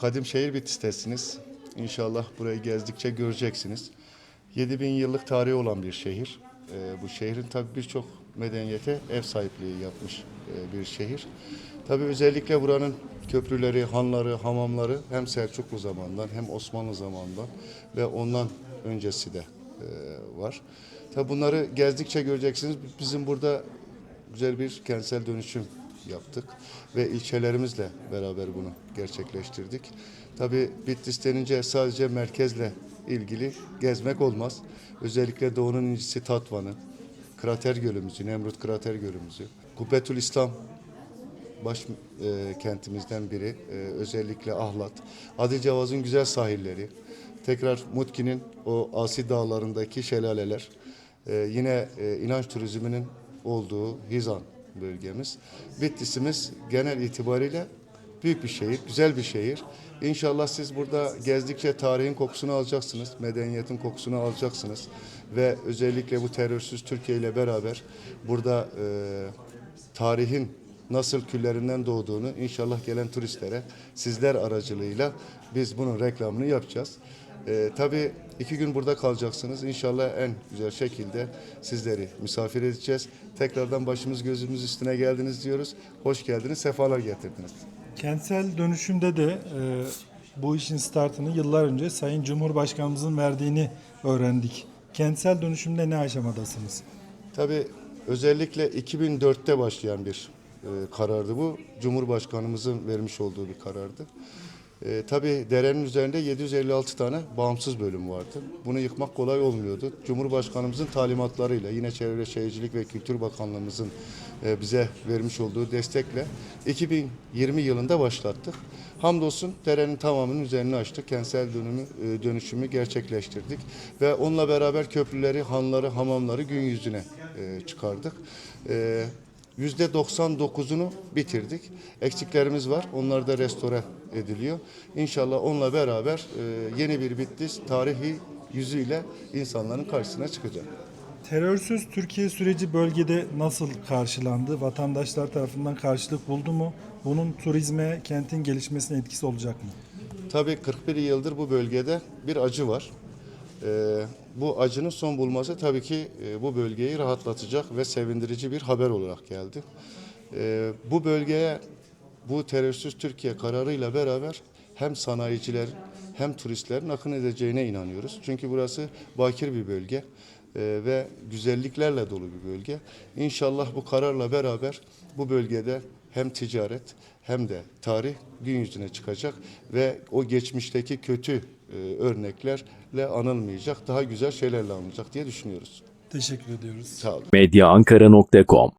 Kadim şehir Bitlis'tesiniz. İnşallah burayı gezdikçe göreceksiniz. 7000 yıllık tarihi olan bir şehir. Ee, bu şehrin tabii birçok medeniyete ev sahipliği yapmış e, bir şehir. Tabii özellikle buranın köprüleri, hanları, hamamları hem Selçuklu zamandan hem Osmanlı zamanından ve ondan öncesi de e, var. Tabii bunları gezdikçe göreceksiniz. Bizim burada güzel bir kentsel dönüşüm yaptık ve ilçelerimizle beraber bunu gerçekleştirdik. Tabii Bitlis denince sadece merkezle ilgili gezmek olmaz. Özellikle Doğu'nun incisi Tatvan'ı, Krater Gölümüzü, Nemrut Krater Gölümüzü, Kubbetül İslam baş e, kentimizden biri. E, özellikle Ahlat. Adilcavaz'ın güzel sahilleri. Tekrar Mutki'nin o Asi dağlarındaki şelaleler. E, yine e, inanç turizminin olduğu Hizan bölgemiz. Bitlis'imiz genel itibariyle büyük bir şehir, güzel bir şehir. İnşallah siz burada gezdikçe tarihin kokusunu alacaksınız, medeniyetin kokusunu alacaksınız. Ve özellikle bu terörsüz Türkiye ile beraber burada e, tarihin nasıl küllerinden doğduğunu inşallah gelen turistlere sizler aracılığıyla biz bunun reklamını yapacağız. Ee, tabii iki gün burada kalacaksınız. İnşallah en güzel şekilde sizleri misafir edeceğiz. Tekrardan başımız gözümüz üstüne geldiniz diyoruz. Hoş geldiniz, sefalar getirdiniz. Kentsel dönüşümde de e, bu işin startını yıllar önce Sayın Cumhurbaşkanımızın verdiğini öğrendik. Kentsel dönüşümde ne aşamadasınız? Tabii özellikle 2004'te başlayan bir e, karardı bu. Cumhurbaşkanımızın vermiş olduğu bir karardı. E, tabii derenin üzerinde 756 tane bağımsız bölüm vardı. Bunu yıkmak kolay olmuyordu. Cumhurbaşkanımızın talimatlarıyla yine Çevre Şehircilik ve Kültür Bakanlığımızın e, bize vermiş olduğu destekle 2020 yılında başlattık. Hamdolsun derenin tamamının üzerini açtık. Kentsel dönümü, e, dönüşümü gerçekleştirdik. Ve onunla beraber köprüleri, hanları, hamamları gün yüzüne e, çıkardık. E, %99'unu bitirdik. Eksiklerimiz var. Onlar da restore ediliyor. İnşallah onunla beraber e, yeni bir Bitlis tarihi yüzüyle insanların karşısına çıkacak. Terörsüz Türkiye süreci bölgede nasıl karşılandı? Vatandaşlar tarafından karşılık buldu mu? Bunun turizme, kentin gelişmesine etkisi olacak mı? Tabii 41 yıldır bu bölgede bir acı var. Ee, bu acının son bulması tabii ki e, bu bölgeyi rahatlatacak ve sevindirici bir haber olarak geldi. Ee, bu bölgeye bu terörsüz Türkiye kararıyla beraber hem sanayiciler hem turistlerin akın edeceğine inanıyoruz. Çünkü burası bakir bir bölge e, ve güzelliklerle dolu bir bölge. İnşallah bu kararla beraber bu bölgede hem ticaret hem de tarih gün yüzüne çıkacak ve o geçmişteki kötü e, örneklerle anılmayacak, daha güzel şeylerle anılacak diye düşünüyoruz. Teşekkür ediyoruz. Sağ olun. medyaankara.com